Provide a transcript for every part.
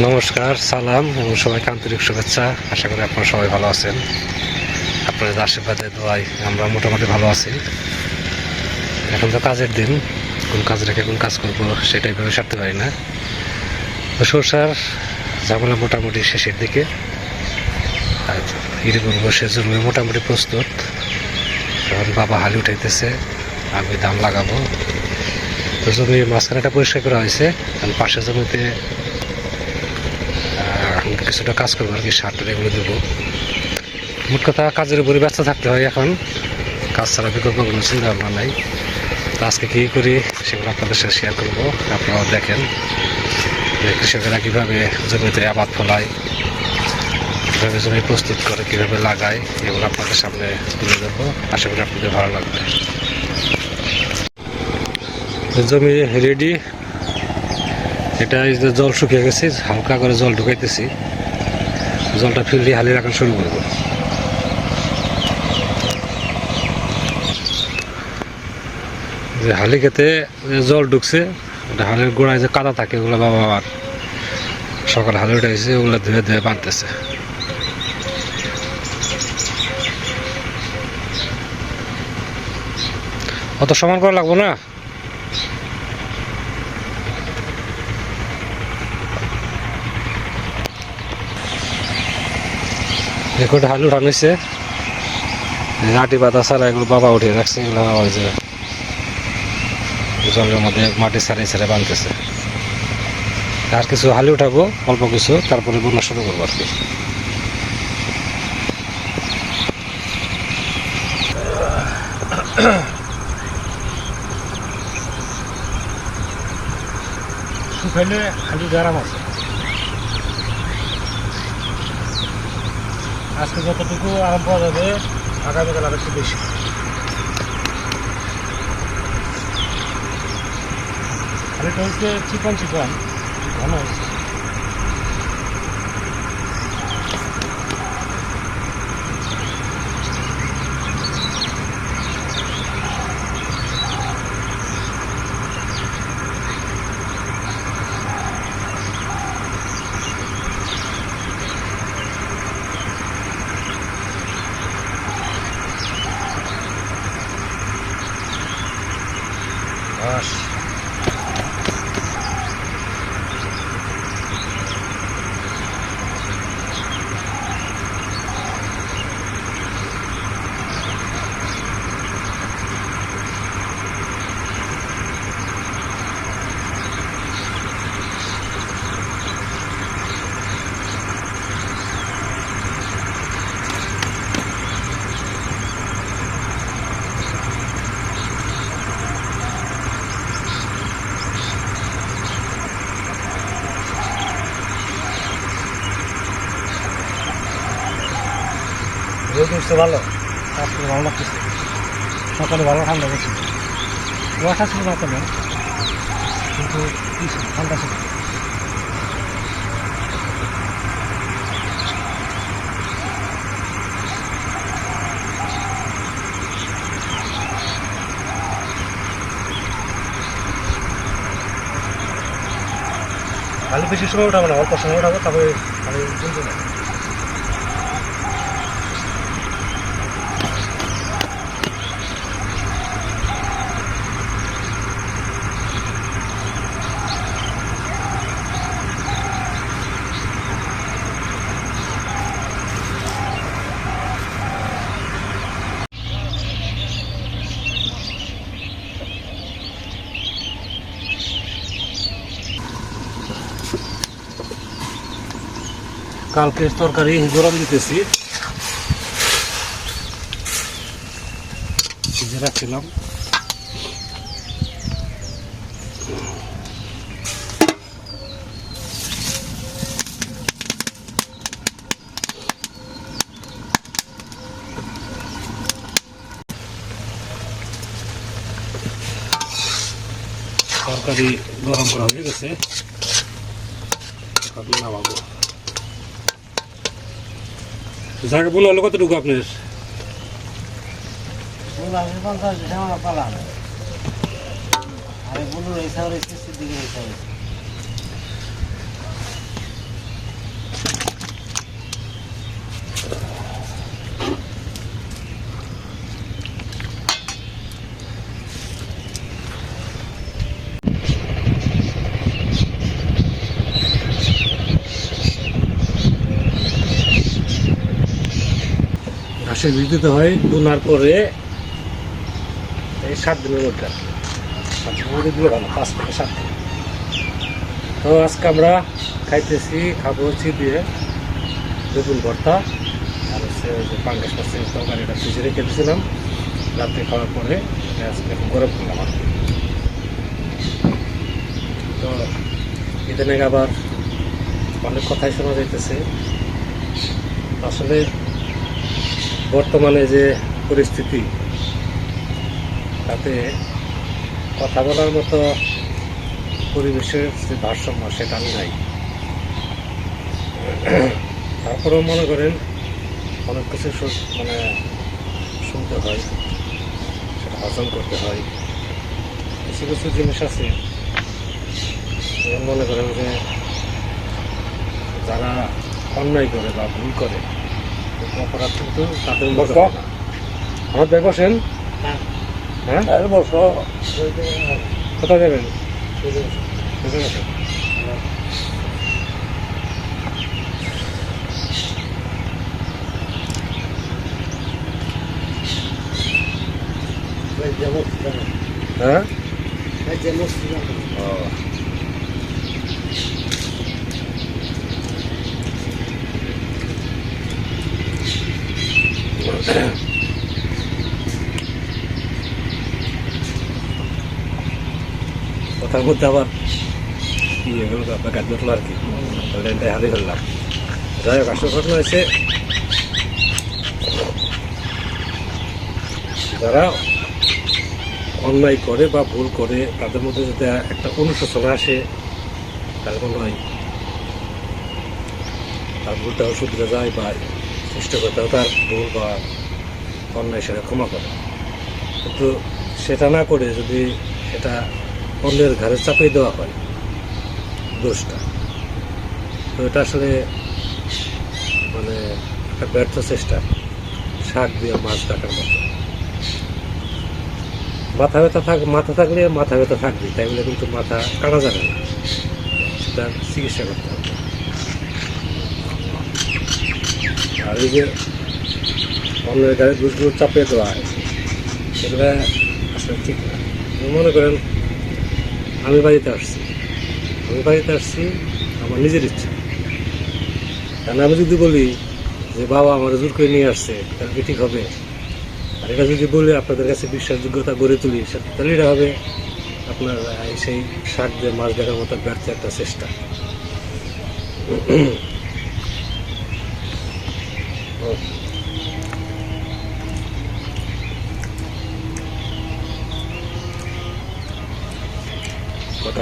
নমস্কার, সালাম এবং সবাইকে আন্তরিক শুভেচ্ছা। আশা করি আপনারা সবাই ভালো আছেন। আপনাদের আশীর্বাদে দোয়াই আমরা মোটামুটি ভালো আছি। এখন তো কাজের দিন। কোন কাজ রেখে কোন কাজ করব সেটাই ভেবে সারতে পারি না। তো সরষার ঝামেলা মোটামুটি শেষের দিকে। আর ইরি করব সেজন্য মোটামুটি প্রস্তুত। কারণ বাবা হালি উঠাইতেছে, আমি দাম লাগাবো। তো জমির মাঝখানেটা পরিষ্কার করা হয়েছে। কারণ পাশের জমিতে এখন কিছুটা কাজ করব আর কি সার টার এগুলো দেবো। মোট কথা কাজের উপরে ব্যস্ত থাকতে হয় এখন। কাজ ছাড়া বিকল্প কোনো চিন্তা ভাবনা নাই। তো আজকে কী করি সেগুলো আপনাদের সাথে শেয়ার করব, আপনারাও দেখেন যে কৃষকেরা কীভাবে জমিতে আবাদ ফলায়, কীভাবে জমি প্রস্তুত করে, কীভাবে লাগায়, এগুলো আপনাদের সামনে তুলে ধরবো। আশা করি আপনাদের ভালো লাগবে। জমি রেডি এটা জল শুকিয়ে গেছে, হালকা করে জল ঢুকাইতেছি। জলটা ফিরলে হালি রাখা শুরু করব যে হালি খেতে জল ঢুকছে, ওটা হালের গোড়ায় যে কাদা থাকে ওগুলো বাবা আবার সকাল হালি উঠাইছে ওগুলো ধুয়ে ধুয়ে বাঁধতেছে। অত সমান করা লাগবো না? একটা হালু উঠানিছে আটি পাতা ছাড়া এগুলো বাবা উঠিয়ে রাখছে, এগুলো ওই যে জলের মধ্যে মাটি ছাড়াই ছাড়াই বানতেছে। আর কিছু হালি উঠাবো, অল্প কিছু, তারপরে বন্যা শুরু করব আর কি। শুকাইলে খালি গরম আছে। আজকে যতটুকু আরাম পাওয়া যাবে আগামীকাল আর একটু বেশি। খালিটা হচ্ছে চিকন চিকন। ঘন হচ্ছে বাস উঠছে ভালো? আজকে ভালো লাগতেছে। সকালে ভালো ঠান্ডা গেছে কুয়াশা ছিল না তেমন কিন্তু ঠান্ডা ছিল। খালি বেশি সময় উঠাবো না, অল্প সময় উঠাবো, তারপরে খালি বুঝতে কালকে তরকারি গরম দিতেছি। রাখছিলাম। তরকারি গরম করা হয়ে গেছে। নামাবো। জায়গা বলে হলো কতটুকু আপনার। পঞ্চাশ ঝামেলা পালাম আরে বলুন এই সাউরে দিকে এই মাসে বীজ দিতে হয় বোনার পরে এই সাত দিনের মধ্যে। সাত দিনের মধ্যে দিলে ভালো, পাঁচ থেকে সাত দিন। তো আজকে আমরা খাইতেছি, খাব হচ্ছে দিয়ে বেগুন ভর্তা আর হচ্ছে যে পাঙ্গাস মাছের তরকারিটা ফ্রিজে রেখে দিয়েছিলাম। রাত্রে খাওয়ার পরে আজকে এখন গরম করলাম আর তো ইদানিং আবার অনেক কথাই শোনা যাইতেছে। আসলে বর্তমানে যে পরিস্থিতি, তাতে কথা বলার মতো পরিবেশের যে ভারসাম্য সেটা নাই। তারপরেও মনে করেন অনেক কিছু মানে শুনতে হয়, সেটা হজম করতে হয়। কিছু কিছু জিনিস আছে মনে করেন যে যারা অন্যায় করে বা ভুল করে অপরাধ কিন্তু তাদের না। আমার ব্যাগ বসেন। হ্যাঁ? বসো। কোথায় যাবেন? হ্যাঁ? কথার মধ্যে আবার কি জুটলো আর কি? লেনটাই হারিয়ে ফেললাম যাই হোক, আসল ঘটনা হয়েছে, যারা অন্যায় করে বা ভুল করে, তাদের মধ্যে যদি একটা অনুশোচনা আসে, তার মনে হয় তার ভুলটাও শুধরে যায় বা চেষ্টা সৃষ্টিকর্তাও তার ভুল বা অন্যায় সেটা ক্ষমা করে। কিন্তু সেটা না করে যদি সেটা অন্যের ঘাড়ে চাপিয়ে দেওয়া হয়, দোষটা। তো এটা আসলে মানে একটা ব্যর্থ চেষ্টা, শাক দিয়ে মাছ ডাকার মতো। মাথা ব্যথা থাক, মাথা থাকলে মাথা ব্যথা থাকবে তাই বলে কিন্তু মাথা কাটা যাবে না। সেটা চিকিৎসা করতে হবে। আর এই যে অন্যের গাড়ি দোষগুলো চাপিয়ে দেওয়া হয়। সেগুলো আসলে ঠিক না। মনে করেন, আমি বাড়িতে আসছি। আমি বাড়িতে আসছি আমার নিজের ইচ্ছা। কারণ আমি যদি বলি যে, বাবা আমার জোর করে নিয়ে আসছে, তাহলে কি ঠিক হবে? আর এটা যদি বলি আপনাদের কাছে বিশ্বাসযোগ্যতা গড়ে তুলি সে- তাহলে এটা হবে আপনার সেই শাক দিয়ে মাছ দেখার মতো ব্যর্থ একটা চেষ্টা।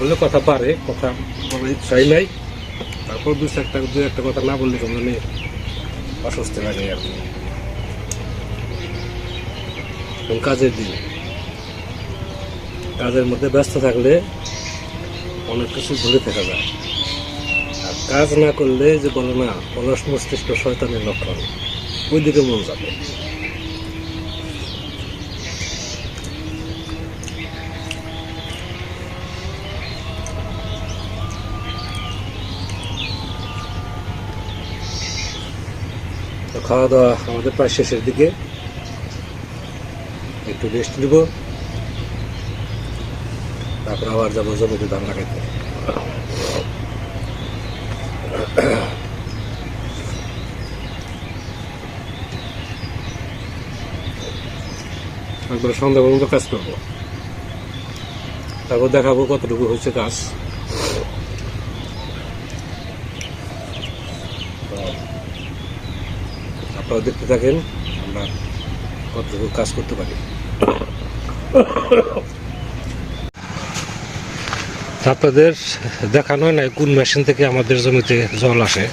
বললে কথা পারে, কথা বলার ইচ্ছাই নাই। তারপর দু একটা দু একটা কথা না বললে কেমন অস্বস্তি লাগে আর কি। কাজের দিন। কাজের মধ্যে ব্যস্ত থাকলে অনেক কিছু ধরে থাকা যায়। আর কাজ না করলে যে বলে না অলস মস্তিষ্ক শয়তানের লক্ষণ। ওই দিকে মন যাবে। খাওয়া দাওয়া আমাদের প্রায় শেষের দিকে। একটু রেস্ট নিব। তারপর আবার যাব জমিতে ধান লাগাইতে। একবার সন্ধ্যা পর্যন্ত কাজ করব। তারপর দেখাবো কতটুকু হয়েছে কাজ আপনারা দেখতে থাকেন, আমরা কতটুকু কাজ করতে পারি। আপনাদের দেখানো হয় না কোন মেশিন থেকে আমাদের জমিতে জল আসে।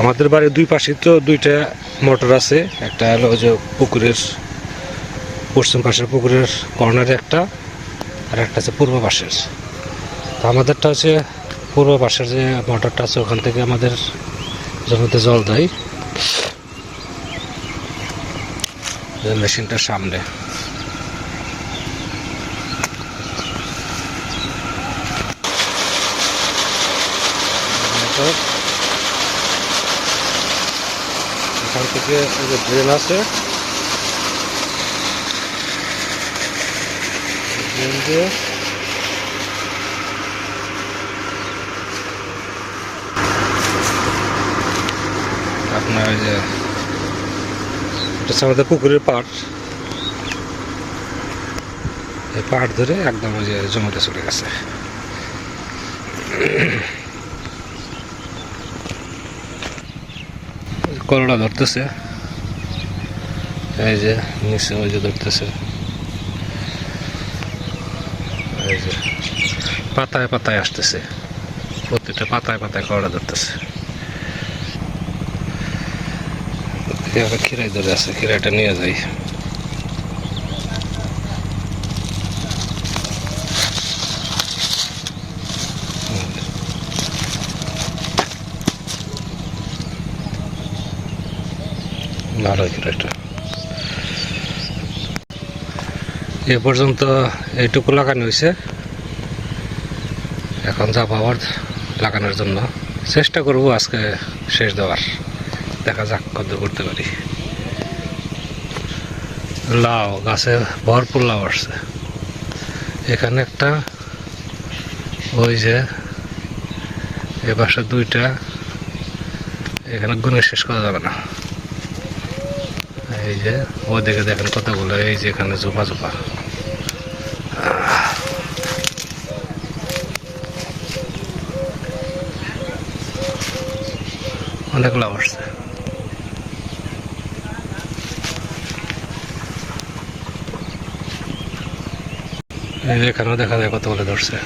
আমাদের বাড়ির দুই পাশে তো দুইটা মোটর আছে, একটা হলো যে পুকুরের, পশ্চিম পাশের পুকুরের কর্নারে একটা, আর একটা আছে পূর্ব পাশের। তো আমাদেরটা হচ্ছে পূর্ব পাশের যে মোটরটা আছে, ওখান থেকে আমাদের জমিতে জল দেয় যে মেশিনটার সামনে মোটর এখান থেকে এই যে ড্রেন আছে ড্রেন দিয়ে আপনার ওই যে এটা আমাদের পুকুরের পাট এই পাড় ধরে একদম ওই যে জমিতে চলে গেছে। করলা ধরতেছে। এই যে নিচে ওই যে ধরতেছে। এই যে পাতায় পাতায় আসতেছে। প্রত্যেকটা পাতায় পাতায় করলা ধরতেছে। এভাবে খিরাই ধরে আছে খিরাইটা নিয়ে যাই। এ পর্যন্ত এইটুকু লাগানো হয়েছে। এখন যা আবার লাগানোর জন্য চেষ্টা করব আজকে শেষ দেওয়ার। দেখা যাক কত করতে পারি। লাউ, গাছে ভরপুর লাউ আসছে। এখানে একটা, ওই যে, এ পাশে দুইটা, এখানে গুনে শেষ করা যাবে না। এই যে ওদিকে দেখেন কতগুলো, এই যে এখানে জোপা জোপা অনেক লাভ আসছে। এখানেও দেখা যায় কতগুলো ধরছে।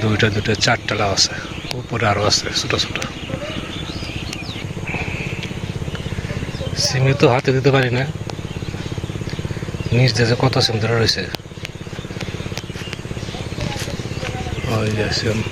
দুইটা দুইটা চারটালা আছে। উপরে আরও আছে, ছোট ছোট। সিমি তো হাতে দিতে পারি না। নিচ দেশে কত সিম ধরে রয়েছে? ওই সিম।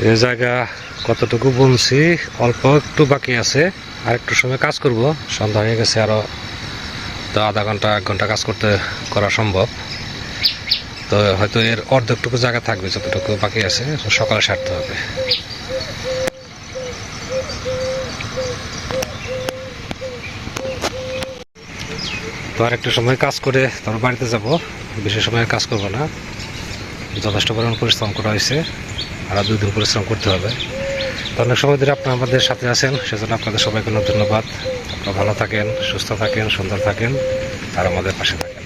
এই জায়গা কতটুকু বুনছি, অল্প একটু বাকি আছে, আর একটু সময় কাজ করব। সন্ধ্যা হয়ে গেছে, আরও তো আধা ঘণ্টা, এক ঘণ্টা কাজ করতে করা সম্ভব। তো হয়তো এর অর্ধেকটুকু জায়গা থাকবে, যতটুকু বাকি আছে সকালে সারতে হবে। তো আর একটু সময় কাজ করে তারপর বাড়িতে যাব। বেশি সময় কাজ করব না। যথেষ্ট পরিমাণ পরিশ্রম করা হয়েছে। আর দুই দিন পরিশ্রম করতে হবে। তো অনেক সময় ধরে আপনারা আমাদের সাথে আছেন, সেজন্য আপনাদের সবাইকে অনেক ধন্যবাদ। আপনারা ভালো থাকেন, সুস্থ থাকেন, সুন্দর থাকেন, আর আমাদের পাশে থাকেন।